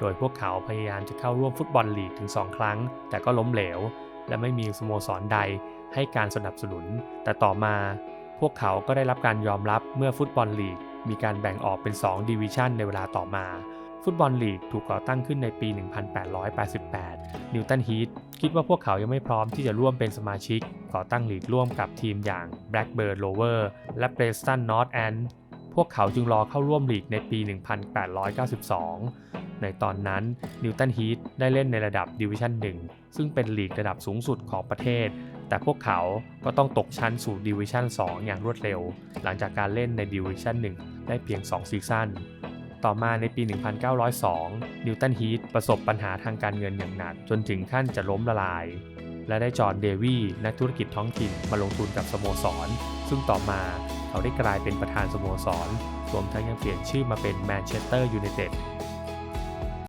โดยพวกเขาพยายามจะเข้าร่วมฟุตบอลลีกถึง 2 ครั้ง แต่ก็ล้มเหลว และไม่มีสโมสรใดให้การสนับสนุน แต่ต่อมา พวกเขาก็ได้รับการยอมรับเมื่อฟุตบอลลีก มีการแบ่งออกเป็น 2 ดิวิชันในเวลาต่อมา ฟุตบอลลีกถูกก่อตั้งขึ้นในปี 1888 นิวตันฮีทคิดว่าพวกเขายังไม่พร้อมที่จะร่วมเป็นสมาชิก ก่อตั้งลีกร่วมกับทีมอย่าง Blackburn Rover และ Preston North End พวกเขาจึงรอเข้าร่วมลีกในปี 1892 ในตอนนั้นนิวตันฮีทได้เล่นในระดับดิวิชั่น 1 ซึ่งเป็นลีกระดับสูงสุดของประเทศ แต่พวกเขาก็ต้องตกชั้นสู่ดิวิชั่น 2 อย่างรวดเร็ว หลังจากการเล่นในดิวิชั่น 1 ได้เพียง 2 ซีซั่น ต่อมาในปี 1902 นิวตันฮีทประสบปัญหาทางการเงินอย่างหนัก จนถึงขั้นจะล้มละลายและได้จอห์นเดวี่นักธุรกิจท้องถิ่นมาลงทุนกับสโมสร ซึ่งต่อมา เขาได้กลายเป็นประธานสโมสรรวมทั้งยังเปลี่ยนชื่อมาเป็นแมนเชสเตอร์ยูไนเต็ด